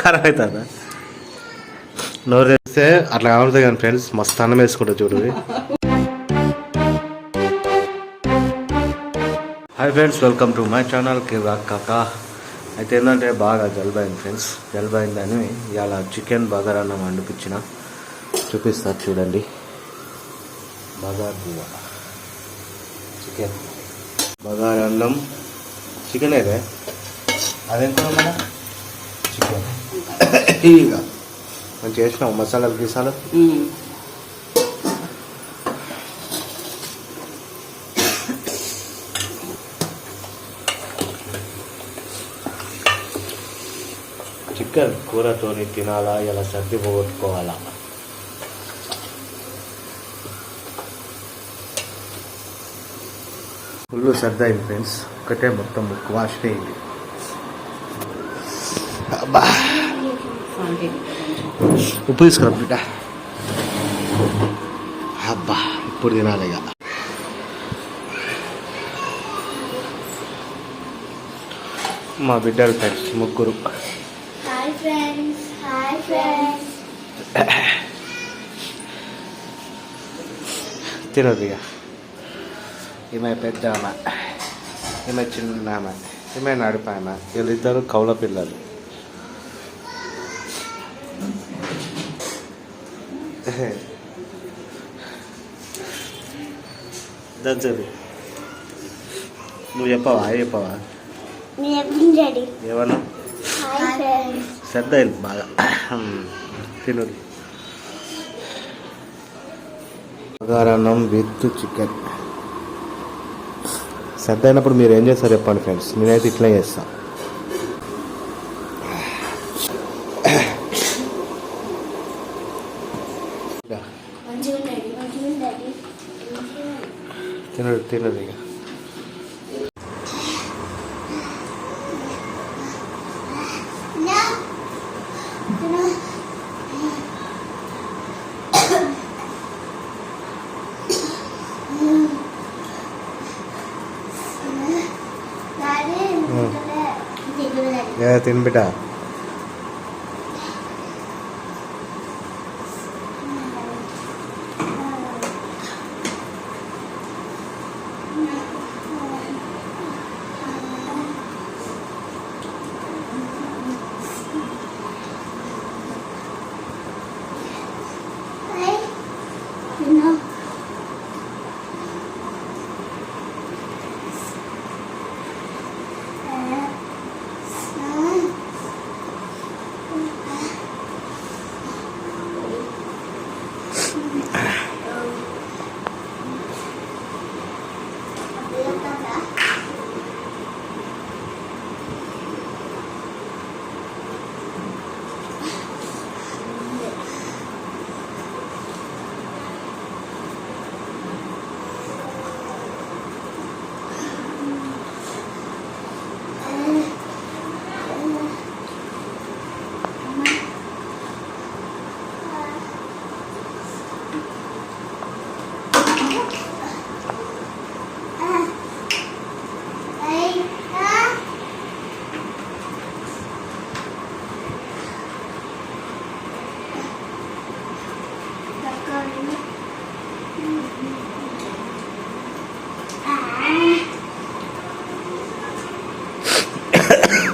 కారం. అవుతుందా నోరు తెస్తే అట్లా కావాలి కానీ ఫ్రెండ్స్ మస్తు అన్నం వేసుకుంటా చూడు. Hi friends welcome to my channel కిరా కాక అయితే ఏంటంటే బాగా జలుబైంది ఫ్రెండ్స్ జలుబైందని ఇవాళ చికెన్ బగార్ అన్నం వండిపించిన. చూపిస్తారు చూడండి. బగార్ చికెన్ బగార్ అన్నం. చికెన్ అయితే అదేం కూడా మన చికెన్ ఇక మనం చేసినాం మసాలాలు గీసాలు? చికెన్ కూరతోని తినాలా ఇలా సర్ది పోగొట్టుకోవాలా ఫుల్ సర్ది అయింది ఫ్రెండ్స్. ఒకటే మొత్తం ముక్కు వాష్ అయింది. ఉప్పు తీసుకురా బిడ్డ? అబ్బా ఇప్పుడు తినాలి ఇక. మా బిడ్డలు ఫ్రెండ్స్ ముగ్గురు. ఫ్రెండ్స్ హాయ్ ఫ్రెండ్స్ తినదు ఇక ఈమె పెద్ద ఆమె ఈమె చిన్న ఆమె ఈమె నడిపామె వీళ్ళిద్దరు కౌల పిల్లలు. దంచది నువ్వు చెప్పవా చెప్పవా? మీ ఎప్పుడు రెడీ. ఏమన్నా? శ్రద్ధ అయింది బాగా. తినదు బగారన్నం విత్ చికెన్. శ్రద్ధ అయినప్పుడు మీరు ఏం చేస్తారు చెప్పండి ఫ్రెండ్స్. నేనైతే ఇట్లా చేస్తా. మంచిగా ఉండండి మంచిగా ఉండండి తినదు తినదు ఇక. ఏ తినబిడ్డ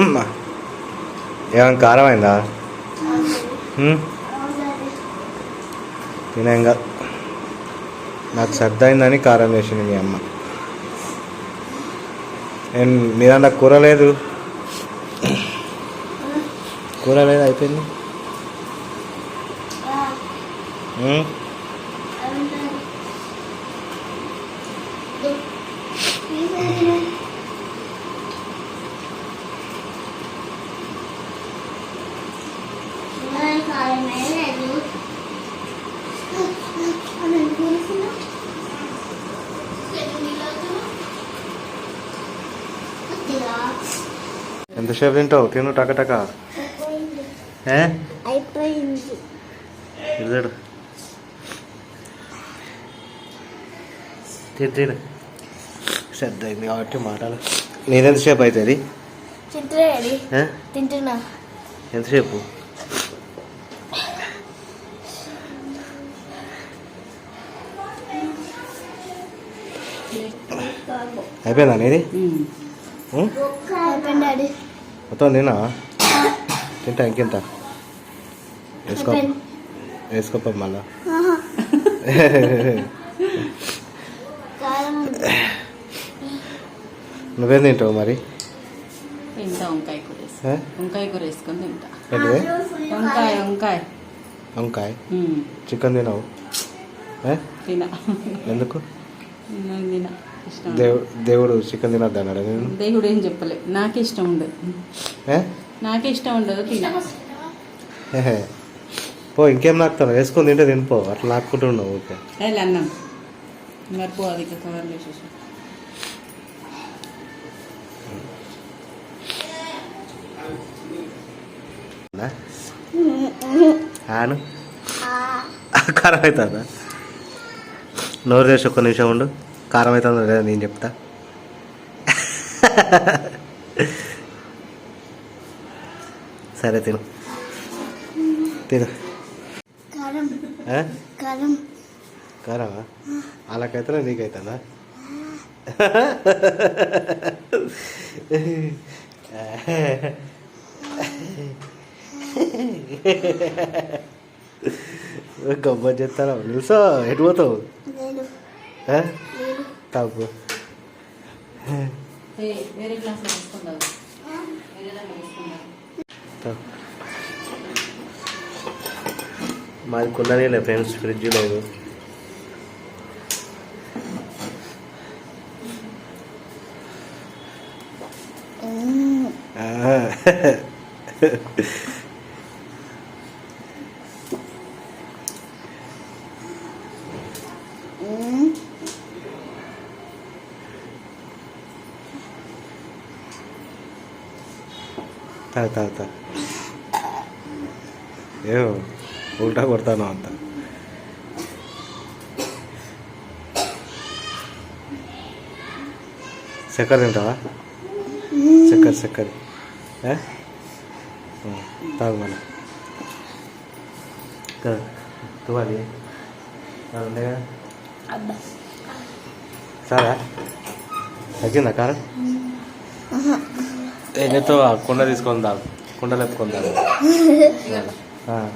అమ్మా. ఏమైనా కారం అయిందా హ్మ్? తినేంగా నాకు సర్ది అయిందని కారం వేసింది మీ అమ్మ. నేను మీ దాంట్లో కూర లేదు? కూర లేదు అయిపోయింది? ఎంతసేపు తింటావు? తిను టక టక. శ్రద్ధ అయింది కాబట్టి మాటలు నీదెంతసేపు అవుతుంది తింటున్నా. ఎంతసేపు? అయిపోయిందా నీది? మొత్తం తినా తింటా ఇంకెంత? వేసుకో. వేసుకోపా మళ్ళా. నువ్వేం తింటావు మరి? వంకాయ కూర వేసుకొని. ఏ? వంకాయ కూర వేసుకొని తింటా. ఏంటిది? వంకాయ వంకాయ. వంకాయ? ఉమ్, చికెన్ తినవు? తిన. ఎందుకు? నేను తిన. దేవు దేవుడు చికెన్ తినద్దు అన్నాడు నేను? దేవుడు ఏం చెప్పలే నాకు ఇష్టం ఉండదు? నాకే ఇష్టం ఉండదు. పో ఇంకేం నాకుతాను వేసుకొని తింటే తినిపో. అట్లా నాకుంటున్నావు ఓకే అన్నం మరి పో అది కవర్ చేసేసి ఆను? కారం అవుతుందా? నోరు చేసి ఒక్క నిమిషం ఉండు. కారం అవుతుందా లేదా నేను చెప్తా. సరే తిను. తిను. కారమా? వాళ్ళకైతే నీకైతుందా గబ్బ చెప్తారా? నిల్సో ఎటు పోతావు? తాగు. మాది కుండనే ఫ్రెండ్స్ ఫ్రిడ్జ్ లేదు తాగు తాగు తాగు. ఏమో ఉల్టా కొడతాను అంత. చక్కెర తింటావా? చక్కెర చక్కెర. ఏ? తాగు మన తువాలి చాలా తగ్గిందా కారం? ఆ కుండ తీసుకొని తాగు కుండ లేపుకొని తాగు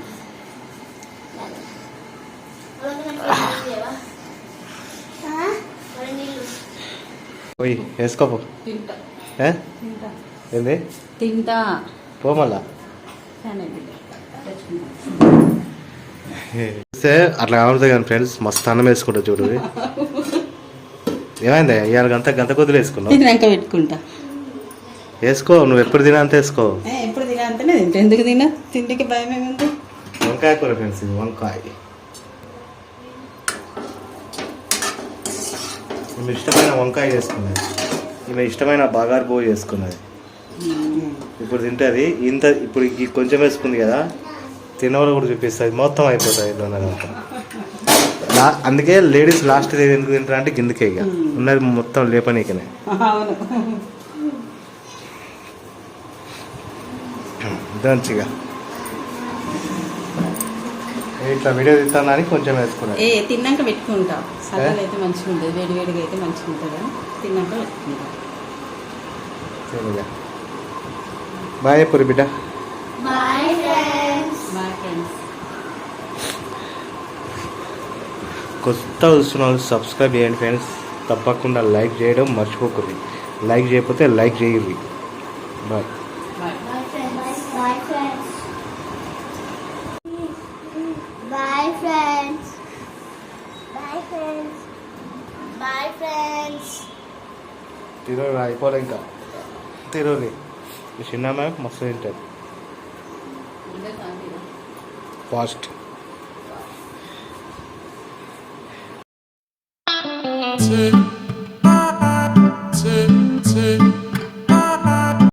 పోయి వేసుకోపో. ఏ? ఏంది? తింటా. పో మళ్ళా. చూస్తే అట్లా కావడదు కానీ ఫ్రెండ్స్ మస్తు అన్నం వేసుకుంటా చూడు. ఏమైంది ఇవాళ గంట గంట కొద్దులు వేసుకున్నావు? పెట్టుకుంటా. వేసుకో నువ్వు ఎప్పుడు తినా అంత వేసుకో. ఎప్పుడు తినా తింటా. ఎందుకు తినా? తిండికి భయం ఏముంది? వంకాయ కూర ఫ్రెండ్స్ ఇది వంకాయ. ఈమె ఇష్టమైన వంకాయ చేసుకున్నది. ఈమె ఇష్టమైన బాగారు పోయి చేసుకున్నది. ఇప్పుడు తింటుంది. ఇంత ఇప్పుడు కొంచెం వేసుకుంది కదా తినవాళ్ళు కూడా చూపిస్తుంది. మొత్తం అయిపోతుంది లా అందుకే లేడీస్ లాస్ట్ ఎందుకు తింటారు అంటే కిందకే ఇక ఉన్నది మొత్తం లేపనీకనే. మంచిగా ఇట్లా వీడియో తీస్తాను అని కొంచెం వేసుకున్నాను ఏ తిన్నాక పెట్టుకుంటా. సల్లలు అయితే మంచిగా ఉంటుంది వేడి వేడిగా అయితే మంచిగా ఉంటుంది తిన్నాక పెట్టుకుంటా. బాయ్ పురి బిడ్డ. Bye friends. Bye friends. కొత్త చూస్తున్న వాళ్ళు సబ్స్క్రైబ్ చేయండి ఫ్రెండ్స్. తప్పకుండా లైక్ చేయడం మర్చిపోకూడదు లైక్ చేయకపోతే లైక్ చేయరు bye bye friends bye friends bye friends bye friends bye friends తిరోని అయిపోలే ఇంకా. తిరోని ఈ చిన్న మస్తు తింటుంది ఫాస్ట్. Take